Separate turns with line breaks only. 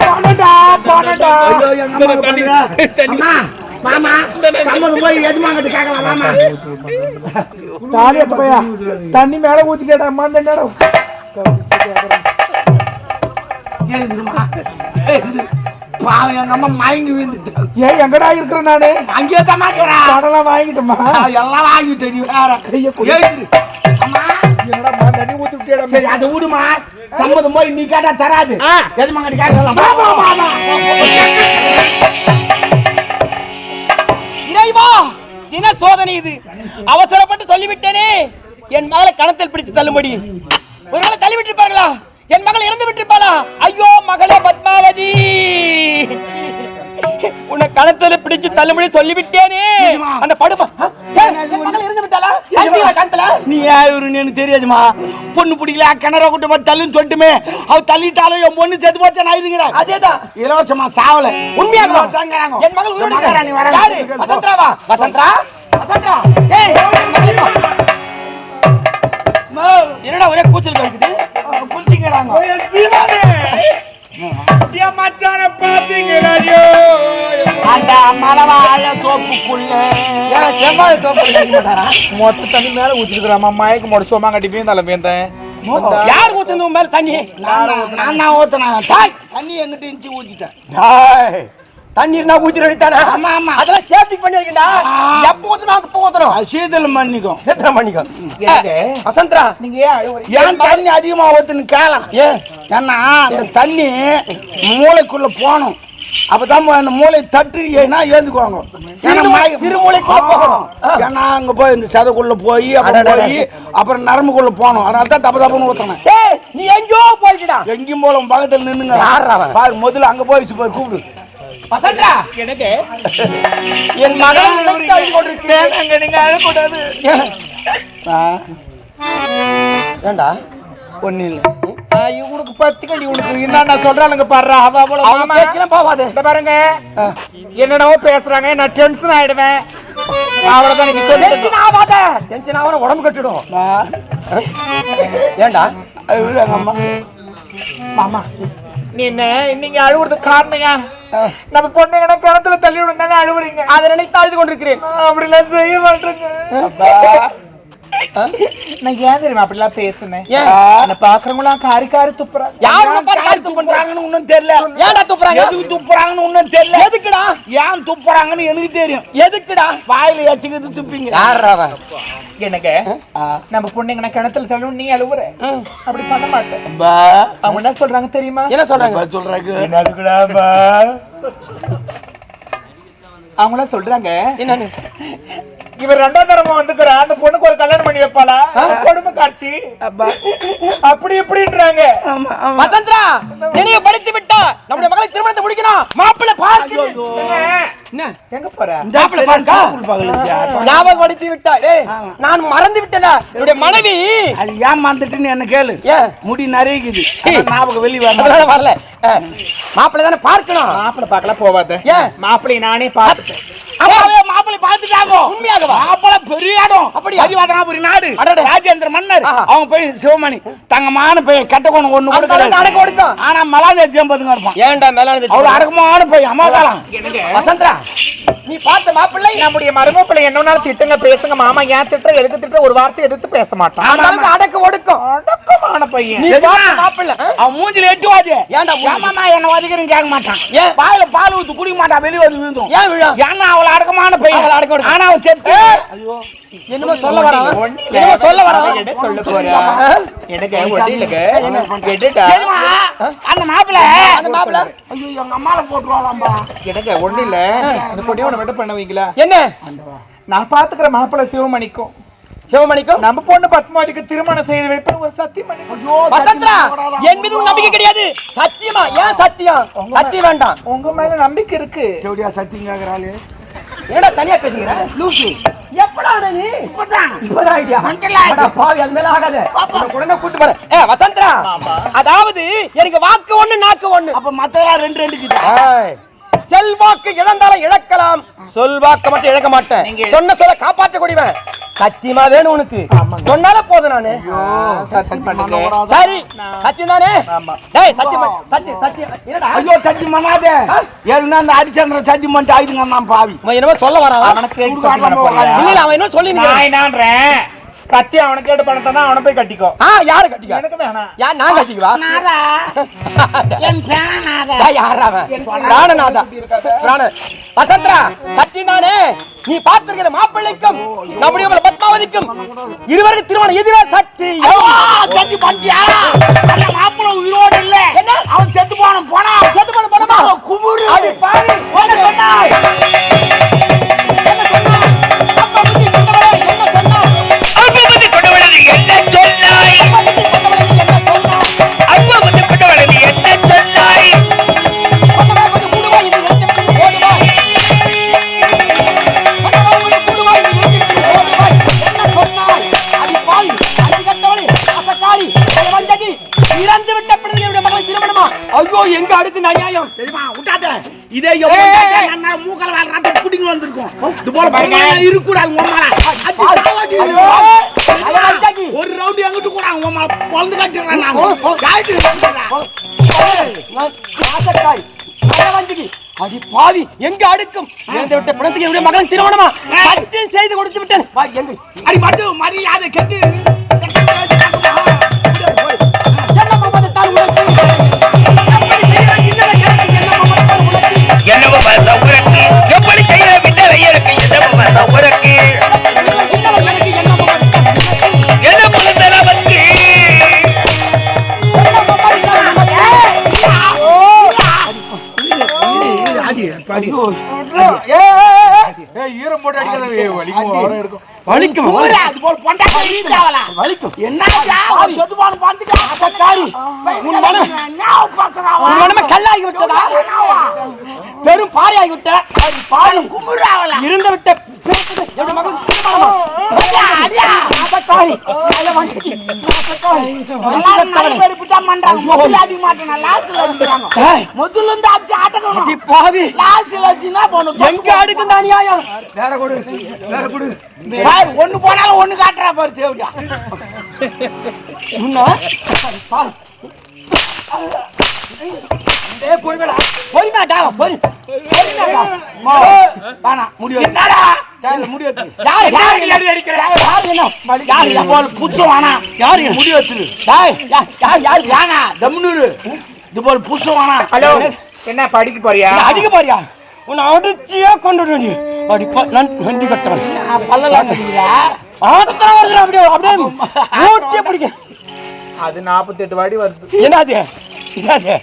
பணடா பணடா
மாமா சம்மதம் போய் எஜமாங்கிட்ட கேட்கலாம். மாமா
தாலி எத்த பையா தண்ணி மேல ஊத்திக்கடா அம்மா அந்த நேரம்
எழுந்துருமா? எழுந்துரு. பாவம் எங்க அம்மா மயங்கி விழுந்துட்டு
ஏன் எங்கடா இருக்கிற நானு?
அங்கேயே தமாக்கிறா
பணம்லாம் வாங்கிட்டோமா
எல்லாம் வாங்கிட்டு நீ வேற.
ஐயா, கொடு.
எழுந்துரு. அம்மா.
என்னடா
சரி அதை விடுமா சம்மதம் போய் நீ கேட்டா தராது.
ஆ.
எஜமாங்கிட்ட கேட்கலாம்.
இறைவா தின சோதனை இது. அவசரப்பட்டு சொல்லிவிட்டேனே. என் மகளை கணத்தில் பிடித்து தள்ளும்படி. ஒருவேளை தள்ளிவிட்டிருப்பார்களா? என் மகள் இறந்து விட்டிருப்பாளா? ஐயோ மகளே பத்மாவதி. உன்னை கணத்துல பிடிச்சு தள்ளும்படி சொல்லிவிட்டேனே? அந்த படுப்ப இறந்து விட்டாளா? கணத்துல?
நீ இவருன்னு எனக்கு தெரியாதுமா? பொண்ணு பிடிக்கல கிணற கூட்டு போய் தள்ளுன்னு சொல்லிட்டுமே அவ தள்ளிட்டாலும் என் பொண்ணு செத்து போச்சா நான் இதுங்கிறேன்
அதேதான்.
இலவசமா சாவல.
உண்மையாக
தாங்கிறாங்க.
என் மகள்
மகாராணி வராங்க
வசந்தராவா? வசந்தரா? வசந்தரா? ஏய். என்னடா ஒரே கூச்சல் கேக்குது?
குளிச்சிக்கிறாங்க.
என் மச்சான பாத்தீங்களா
அந்த மலவாழ தோப்புக்குள்ள.
செவ்வாழை தோப்பு
மொத்த தண்ணி மேல ஊத்திருக்கிறாமா மயக்க மோட சோமா கட்டி வீந்தால வீந்தேன்
யார் ஊத்துந்து உன் மேல தண்ணி?
நான் தான் ஊத்துனேன். தாய் தண்ணி எங்கிட்ட இருந்துச்சு ஊத்திட்டேன்.
டேய், தண்ணி இருந்தா ஊத்தி அடித்தானா
ஆமா, ஆமா.
அதெல்லாம் சேஃப்டி பண்ணி வைக்கடா. எப்ப ஊத்தணும் அப்ப ஊத்தணும்
அது சீதளம் பண்ணிக்கும்
எத்தனை பண்ணிக்கோ
எனக்கு?
வசந்தரா?
நீங்க ஏன்
தண்ணி அதிகமா ஊத்துன்னு கேளம்
ஏன்
ஏன்னா அந்த தண்ணி மூளைக்குள்ள போகணும். அப்பதான் அந்த மூளை தட்டுனா ஏந்துக்குவாங்க. ஏன்னா அங்க போய் இந்த சதைக்குள்ள போய் அப்புறம். போய் அப்புறம் நரம்புக்குள்ள போகணும். அதனால தான் தப்பு தப்புன்னு ஊத்தணும்
ஏய் நீ எங்கேயோ போயிட்டடா
எங்கேயும் போல பக்கத்துல நின்னுங்க? பாரு முதல்ல அங்க போயிடுச்சு பாரு கூப்பிடு.
எனக்கு
என் மகன்
அங்க நீங்க அழக்கூடாது.
ஏண்டா?
இல்ல.
இவனுக்கு பத்து கண்டி உனக்கு என்ன சொல்றானுங்க பாடுறா அவ அவ்வளவு
அவன். பேசிக்கலாம் போவாது.
இந்த பாருங்க. என்னென்னவோ பேசுறாங்க நான் டென்ஷன் ஆயிடுவேன். அவ்வளவுதான் நீங்க
டென்ஷன் ஆகாத. டென்ஷன் ஆகாத உடம்பு கட்டிடும். ஏண்டா?
அம்மா.
மாமா. நீ என்ன நீங்க அழுவுறதுக்கு காரணங்க நம்ம பொண்ணுங்கன்னா கிணத்துல தள்ளி விடுந்தாங்க அழுவுறீங்க.
அதை நினைத்து அழுது கொண்டிருக்கிறேன்.
நான் அப்படிலாம் செய்ய மாட்டேங்க.
அப்பா.
நான் ஏன் தெரியுமா அப்படிலாம் பேசுனேன்? என்ன பாக்குறவங்களாம் காரி காரி துப்புறாங்க
யார் உன்னை பார்த்து
யார்
யார் துப்புறாங்க
துப்புறாங்கன்னு இன்னும் தெரியல
ஏன்டா துப்புறாங்க
எதுக்கு துப்புறாங்கன்னு இன்னும் தெரியல
எதுக்குடா
ஏன் துப்புறாங்கன்னு எனக்கு தெரியும்
எதுக்குடா
வாயில ஏச்சுக்கிறது துப்பிங்க
யார்
எனக்கு நம்ம பொண்ணுங்கன்னா கிணத்துல தள்ளும் நீ அழுவுற அப்படி பண்ண மாட்டேன்
பா
அவங்க என்ன சொல்றாங்க தெரியுமா
என்ன சொல்றாங்க
சொல்றாங்க
என்னதுக்குடாமா அவங்களாம் சொல்றாங்க
என்னன்னு
இவர் ரெண்டாம் தரமா வந்துக்கிறா அந்த பொண்ணுக்கு ஒரு கல்யாணம் பண்ணி வைப்பாளா? கொடுமை காட்சி.
அப்பா.
அப்படி இப்படின்றாங்க.
வசந்தரா நினைவு படித்து விட்டா? நம்முடைய மகளை திருமணத்தை முடிக்கணும். மாப்பிள்ளை பார்க்கணும் என்ன?
எங்க போற?
மாப்பிள்ளை பார்க்கா
அது
ஞாபகப்படுத்தி விட்டா. டேய் நான் மறந்து விட்டேனா என்னுடைய மனைவி.
ஏன் மறந்துட்டுன்னு என்ன கேளு. முடி ஆனா ஞாபகம் வெளியே வரல.
வரல மாப்பிள்ளை தானே பார்க்கணும்.
மாப்பிள்ளை பார்க்கலாம் போவாத? மாப்பிள்ளை நானே பார்த்துட்டேன்.
மாப்பிள்ளை பார்த்துட்டாங்க
உண்மையாகவா?
மாப்பிள்ளை பெரிய இடம்
அப்படியா?
அதிவாதனாபுரி நாடு
அடடே.
ராஜேந்திர மன்னர். அவங்க போய் சிவமணி தங்கமான பையன் கட்ட கொண்டு ஒண்ணு கொடுக்கல. ஆனா மலாதேசி எண்பதுங்க இருப்பான்
ஏன்டா மேலானது
அவ்வளவு அடக்கமான பையன் அம்மா காலம்
வசந்தரா நீ பார்த்த மாப்பிள்ளை?
நம்முடைய மருமப்பிள்ளை என்னன்னாலும் திட்டுங்க பேசுங்க. மாமா ஏன் திட்டுற? எதுக்கு திட்டுற? ஒரு வார்த்தை எதிர்த்து பேச மாட்டான்.
அடக்க ஒடுக்கம்
அடக்கமான பையன்.
மாப்பிள்ளை?
அவன் மூஞ்சில எட்டு வாது.
ஏன்டா?
ஏமாமா என்ன வதிக்கிறேன்னு கேட்க மாட்டான்.
ஏன்?
வாயில பால் ஊத்து குடிக்க மாட்டான் வெளியே வந்து விழுந்தும்
ஏன் விழும்?
ஏன்னா அவள அடக்கமான பையன்.
அவள அடக்க.
ஆனா அவன் செத்து.
என்னமோ சொல்ல சொல்ல
என்ன சொல்ல போறா எனக்கு ஒட்டிலுக்கு எடுடா.
தெரியுமா? அந்த மாப்பிள்ள?
அந்த மாப்பிள்ளை.
ஐயோ எங்க அம்மால போட்டுருவாளாம்பா.
எனக்கு ஒண்ணு இல்ல அந்த பொடியை ஒண்ணு மட்டும் பண்ண வைங்களா?
என்ன?
நான் பாத்துக்கிற மாப்பிள்ளை சிவமணிக்கும்.
சிவமணிக்கும்?
நம்ம பொண்ணு பத்மாவதிக்கு திருமணம் செய்து வைப்பேன் ஒரு சத்தியம் பண்ணி
வசந்தரா என் மீது உன் நம்பிக்கை கிடையாது. சத்தியமா? ஏன் சத்தியம்? சத்தியம் வேண்டாம்.
உங்க மேல நம்பிக்கை இருக்கு.
எப்படியா சத்தியம் கேக்குறாளு.
என்னடா தனியா பேசுகிற
லூசு.
எப்படா நீ?
இப்பதான்.
இப்பதான் ஐடியா.
மண்டல ஆயிடுச்சு.
அட பாவி அது மேல ஆகாத. உடனே கூட்டு போறேன். ஏ வசந்தரா அதாவது எனக்கு வாக்கு ஒண்ணு நாக்கு ஒண்ணு.
அப்ப மத்ததெல்லாம் ரெண்டு ரெண்டு கிட்ட
செல்வாக்கு இழந்தாலும் இழக்கலாம். சொல்வாக்கு மட்டும் இழக்க மாட்டேன். சொன்ன சொல்ல காப்பாற்றக்கூடியவன். சத்தியமா வேணும் உனக்கு. சொன்னால போதும் நானு.
சத்தியம்
சரி சத்தியம் தானே?
ஆமா.
டேய் சத்தியம். சத்தியம் சத்தியம். என்னடா?
ஐயோ சத்தி பண்ணாதே. ஏன்னா அந்த ஹரிச்சந்திர சத்தி பண்ணிட்டு ஆயுதுங்க நான் பாவி.
அவன் என்னமோ சொல்ல வரான்.
சத்தியம்
அவன் என்ன சொல்லி
நான் என்னன்றேன்? சத்தியம் அவனுக்கு கேட்டு பணத்தை அவனை போய் கட்டிக்கோ.
ஆ யாரு கட்டிக்க?
எனக்கு வேணாம்
யார் நான் கட்டிக்குவா?
என் பேனாத
டேய், யார்றா அவன்? பிராணநாதா. பிராண வசந்தரா சத்தியம் தானே? நீ பார்த்திருக்கிற மாப்பிள்ளைக்கும் நம்முடைய பத்மாவதிக்கும் இருவருக்கு திருமணம். இதுவே சக்தி
சத்தி பண்ணியா அந்த மாப்பிள்ள உயிரோடு இல்ல.
என்ன?
அவன் செத்து போன போனா.
செத்து போன போனமா?
குமுறு.
எங்க அடுக்கு நியாயம்
தெரியுமா? விட்டாத. இதே எவ்வளவு மூக்கல ரத்தம் குடிங்க வந்திருக்கும். இது போல
பாருங்க.
உமால
ஐயோ, வஞ்சகி.
ஒரு ரவுண்ட் எங்கிட்டு கூட உமால பொழந்து கட்டிடுறேன் நான்.
அடி பாவி. எங்க அடுக்கும்? இறந்து விட்ட பிணத்துக்கு என்னுடைய மகன் திருமணமா? சத்தியம் செய்து கொடுத்து விட்டேன்.
அடி மட்டும் மரியாதை கெட்டு.
விட்டதா
பெரும் பாறையாகி விட்ட பாவி
குமுறாவல?
இருந்து விட்ட மகன்
இப்படித்தான் பண்றாங்க முதல்ல அடிக்க மாட்டேன் லாஸ்ட்ல அடிக்கிறாங்க. முதல்ல இருந்து அடிச்சு
அடி
ஆட்டக்கணும்
பாவி.
லாஸ்ட்ல அடிச்சுனா போணும்
எங்க அடுக்கு தான் நியாயம் வேற கொடு வேற கொடு.
பாரு ஒண்ணு போனாலும் ஒண்ணு காட்டுறா பாரு தேவடியா.
முன்ன பாரு. ஏய் பொறுமைடா. பொறுமைடா பொறு பொறுமைடா.
வேணாம் முடிவு
என்னடா?
கையில முடி வச்சு
யார் யார்
யார் அடி அடிக்கிற?
யார்? என்ன
படிக்க போறியா?
அடிக்க பாரியா உன்னை அடிச்சியே கொண்டு நீ. அடிப்பா நான் நன்றி கட்டுறேன்.
சரிங்களா
ஆத்திரம் வருதுடா அப்படியே அப்படியே பிடிக்க.
அது நாற்பத்தெட்டு வாடி வருது.
என்னது? என்னது?